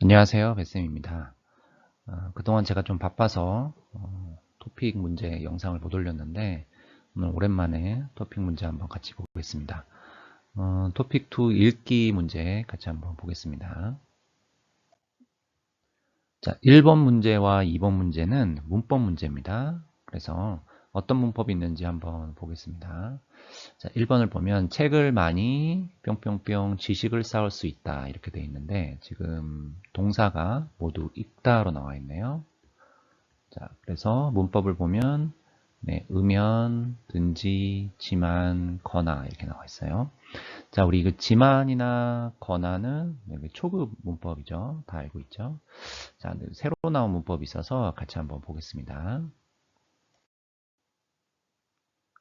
안녕하세요. 뱃쌤입니다. 어, 그동안 제가 좀 바빠서 어, 토픽 문제 영상을 못 올렸는데 오늘 오랜만에 토픽 문제 한번 같이 보겠습니다. 어, 토픽 2 읽기 문제 같이 한번 보겠습니다. 자, 1번 문제와 2번 문제는 문법 문제입니다. 그래서 어떤 문법이 있는지 한번 보겠습니다. 자, 1번을 보면 책을 많이 뿅뿅뿅 지식을 쌓을 수 있다 이렇게 되어 있는데 지금 동사가 모두 읽다로 나와 있네요. 자, 그래서 문법을 보면 네, 음연, 든지, 지만, 거나 이렇게 나와 있어요. 자, 우리 그 지만이나 거나는 네, 초급 문법이죠. 다 알고 있죠. 자, 새로 나온 문법이 있어서 같이 한번 보겠습니다.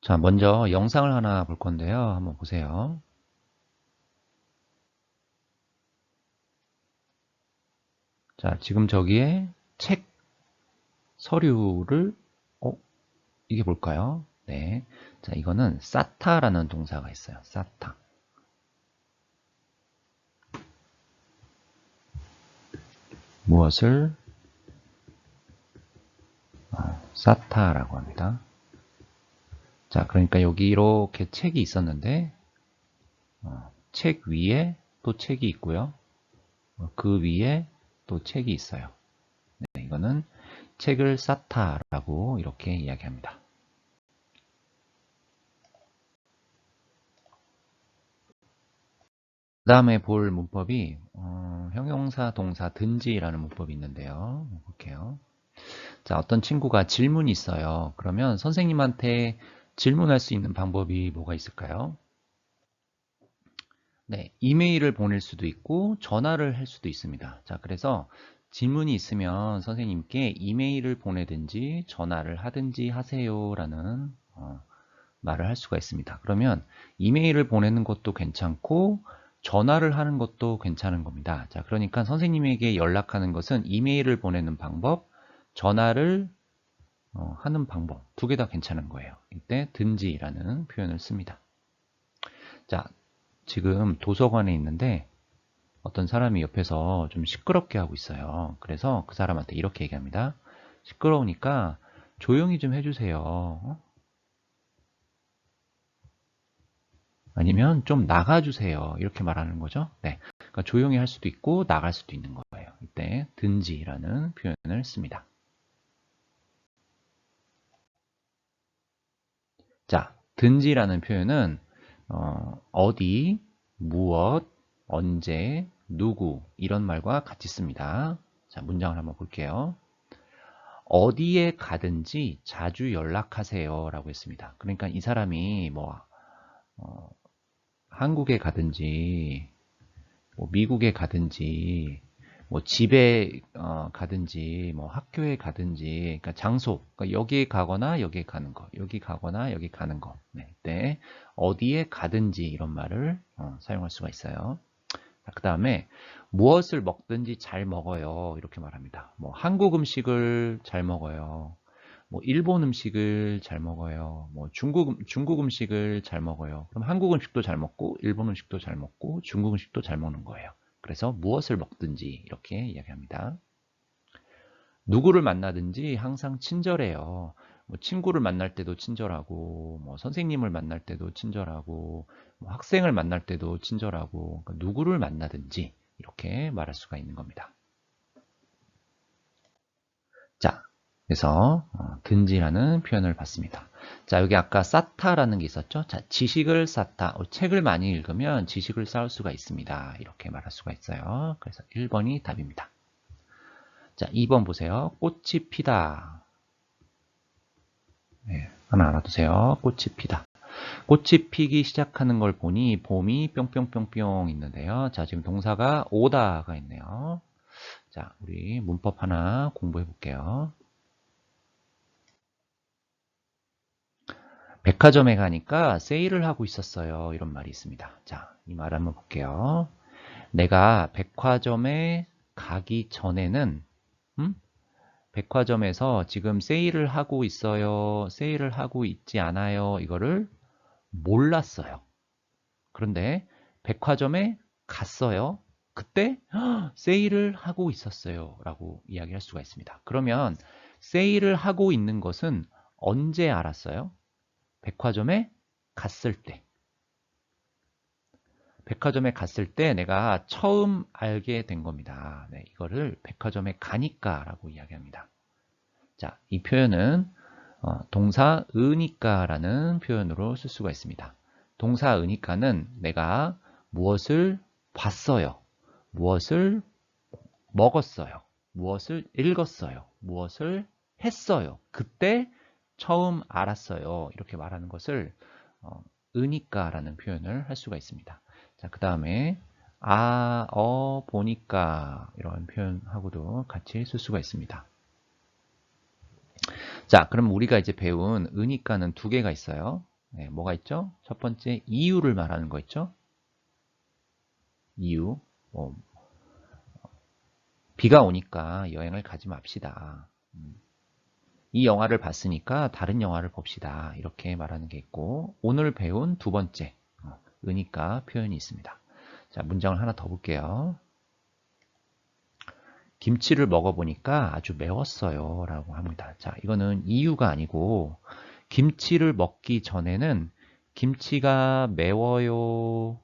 자, 먼저 영상을 하나 볼 건데요. 한번 보세요. 자, 지금 저기에 책, 서류를, 어, 이게 뭘까요? 네. 자, 이거는 싸타라는 동사가 있어요. 싸타. 무엇을 어, 싸타라고 합니다. 자, 그러니까 여기 이렇게 책이 있었는데 어, 책 위에 또 책이 있고요. 어, 그 위에 또 책이 있어요. 네, 이거는 책을 쌓다라고 이렇게 이야기합니다. 그 다음에 볼 문법이 어, 형용사 동사 든지라는 문법이 있는데요. 볼게요. 자, 어떤 친구가 질문이 있어요. 그러면 선생님한테 질문할 수 있는 방법이 뭐가 있을까요? 네, 이메일을 보낼 수도 있고 전화를 할 수도 있습니다. 자, 그래서 질문이 있으면 선생님께 이메일을 보내든지 전화를 하든지 하세요라는 어, 말을 할 수가 있습니다. 그러면 이메일을 보내는 것도 괜찮고 전화를 하는 것도 괜찮은 겁니다. 자, 그러니까 선생님에게 연락하는 것은 이메일을 보내는 방법, 전화를 어, 하는 방법 두 개 다 괜찮은 거예요. 이때 든지라는 표현을 씁니다. 자, 지금 도서관에 있는데 어떤 사람이 옆에서 좀 시끄럽게 하고 있어요. 그래서 그 사람한테 이렇게 얘기합니다. 시끄러우니까 조용히 좀 해주세요. 어? 아니면 좀 나가주세요. 이렇게 말하는 거죠. 네. 그러니까 조용히 할 수도 있고 나갈 수도 있는 거예요. 이때 든지라는 표현을 씁니다. 자, 든지라는 표현은 어, 디 무엇, 언제, 누구 이런 말과 같이 씁니다. 자, 문장을 한번 볼게요. 어디에 가든지 자주 연락하세요 라고 했습니다. 그러니까 이 사람이 뭐 어, 한국에 가든지 뭐 미국에 가든지 뭐 집에 어, 가든지 뭐 학교에 가든지 그러니까 장소 그러니까 여기에 가거나 여기에 가는 거 여기 가거나 여기 가는 거. 네, 네. 어디에 가든지 이런 말을 어, 사용할 수가 있어요. 그 다음에 무엇을 먹든지 잘 먹어요. 이렇게 말합니다. 뭐 한국 음식을 잘 먹어요. 뭐 일본 음식을 잘 먹어요. 뭐 중국, 음, 중국 음식을 잘 먹어요. 그럼 한국 음식도 잘 먹고 일본 음식도 잘 먹고 중국 음식도 잘 먹는 거예요 그래서 무엇을 먹든지 이렇게 이야기합니다. 누구를 만나든지 항상 친절해요. 뭐 친구를 만날 때도 친절하고, 뭐 선생님을 만날 때도 친절하고, 뭐 학생을 만날 때도 친절하고, 그러니까 누구를 만나든지 이렇게 말할 수가 있는 겁니다. 자, 그래서 어, 든지라는 표현을 봤습니다. 자, 여기 아까 쌓다라는 게 있었죠? 자, 지식을 쌓다. 어, 책을 많이 읽으면 지식을 쌓을 수가 있습니다. 이렇게 말할 수가 있어요. 그래서 1번이 답입니다. 자, 2번 보세요. 꽃이 피다. 네, 하나 알아두세요. 꽃이 피다. 꽃이 피기 시작하는 걸 보니 봄이 뿅뿅뿅뿅 있는데요. 자, 지금 동사가 오다가 있네요. 자, 우리 문법 하나 공부해 볼게요. 백화점에 가니까 세일을 하고 있었어요. 이런 말이 있습니다. 자, 이 말 한번 볼게요. 내가 백화점에 가기 전에는 음? 백화점에서 지금 세일을 하고 있어요. 세일을 하고 있지 않아요. 이거를 몰랐어요. 그런데 백화점에 갔어요. 그때 "헉, 세일을 하고 있었어요. 라고 이야기할 수가 있습니다. 그러면 세일을 하고 있는 것은 언제 알았어요? 백화점에 갔을 때. 백화점에 갔을 때 내가 처음 알게 된 겁니다. 네, 이거를 백화점에 가니까 라고 이야기합니다. 자, 이 표현은 어, 동사 으니까 라는 표현으로 쓸 수가 있습니다. 동사 으니까는 내가 무엇을 봤어요. 무엇을 먹었어요. 무엇을 읽었어요. 무엇을 했어요. 그때 처음 알았어요. 이렇게 말하는 것을 어, 으니까라는 표현을 할 수가 있습니다. 자, 그 다음에 아, 어, 보니까 이런 표현하고도 같이 쓸 수가 있습니다. 자, 그럼 우리가 이제 배운 으니까는 두 개가 있어요. 네, 뭐가 있죠? 첫 번째 이유를 말하는 거 있죠? 이유. 뭐, 비가 오니까 여행을 가지 맙시다. 음. 이 영화를 봤으니까 다른 영화를 봅시다. 이렇게 말하는 게 있고 오늘 배운 두 번째 어, 으니까 표현이 있습니다. 자, 문장을 하나 더 볼게요. 김치를 먹어보니까 아주 매웠어요. 라고 합니다. 자, 이거는 이유가 아니고, 김치를 먹기 전에는 김치가 매워요,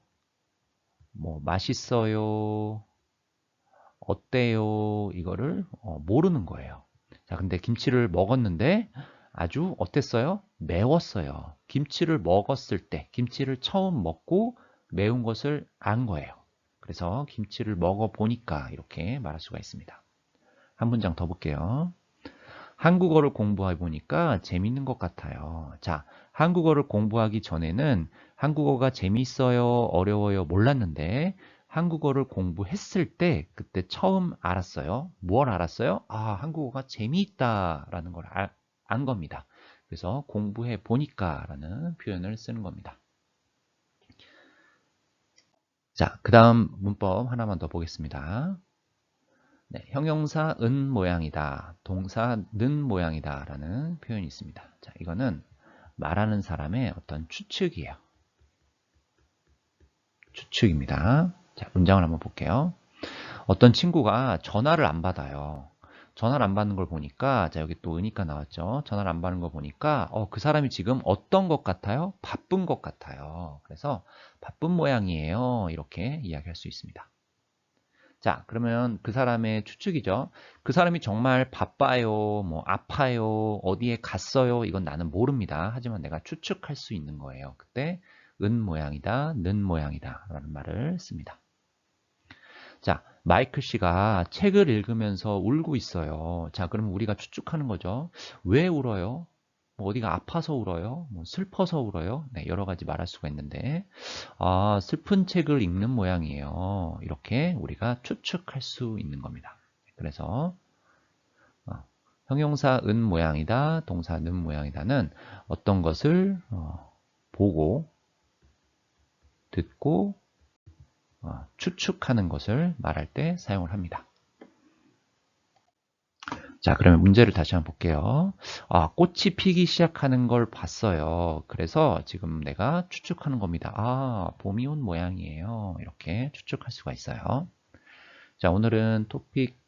뭐, 맛있어요, 어때요, 이거를 어, 모르는 거예요. 자, 근데 김치를 먹었는데 아주 어땠어요? 매웠어요. 김치를 먹었을 때, 김치를 처음 먹고 매운 것을 안 거예요. 그래서 김치를 먹어보니까 이렇게 말할 수가 있습니다. 한 문장 더 볼게요. 한국어를 공부해 보니까 재밌는 것 같아요. 자, 한국어를 공부하기 전에는 한국어가 재밌어요, 어려워요 몰랐는데 한국어를 공부했을 때 그때 처음 알았어요. 뭘 알았어요? 아, 한국어가 재미있다라는 걸 안 겁니다. 그래서 공부해 보니까라는 표현을 쓰는 겁니다. 자, 그 다음 문법 하나만 더 보겠습니다. 네, 형용사 은 모양이다, 동사 는 모양이다 라는 표현이 있습니다. 자, 이거는 말하는 사람의 어떤 추측이에요. 추측입니다. 자, 문장을 한번 볼게요. 어떤 친구가 전화를 안 받아요. 전화를 안 받는 걸 보니까 자 여기 또 은니까 나왔죠. 전화를 안 받는 거 보니까 어, 그 사람이 지금 어떤 것 같아요? 바쁜 것 같아요. 그래서 바쁜 모양이에요. 이렇게 이야기할 수 있습니다. 자 그러면 그 사람의 추측이죠. 그 사람이 정말 바빠요, 뭐 아파요, 어디에 갔어요. 이건 나는 모릅니다. 하지만 내가 추측할 수 있는 거예요. 그때 은 모양이다, 는 모양이다 라는 말을 씁니다. 자, 마이클 씨가 책을 읽으면서 울고 있어요. 자, 그러면 우리가 추측하는 거죠. 왜 울어요? 뭐 어디가 아파서 울어요? 뭐 슬퍼서 울어요? 네, 여러 가지 말할 수가 있는데, 아, 슬픈 책을 읽는 모양이에요. 이렇게 우리가 추측할 수 있는 겁니다. 그래서, 어, 형용사 은 모양이다, 동사 는 모양이다는 어떤 것을 어, 보고, 듣고, 어, 추측하는 것을 말할 때 사용을 합니다. 자, 그러면 문제를 다시 한번 볼게요. 아, 꽃이 피기 시작하는 걸 봤어요. 그래서 지금 내가 추측하는 겁니다. 아, 봄이 온 모양이에요. 이렇게 추측할 수가 있어요. 자, 오늘은 토픽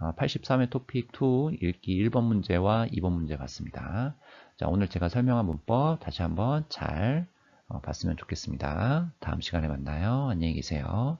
83회 아, 토픽 2 읽기 1번 문제와 2번 문제 봤습니다. 자, 오늘 제가 설명한 문법 다시 한번 잘 어, 봤으면 좋겠습니다. 다음 시간에 만나요. 안녕히 계세요.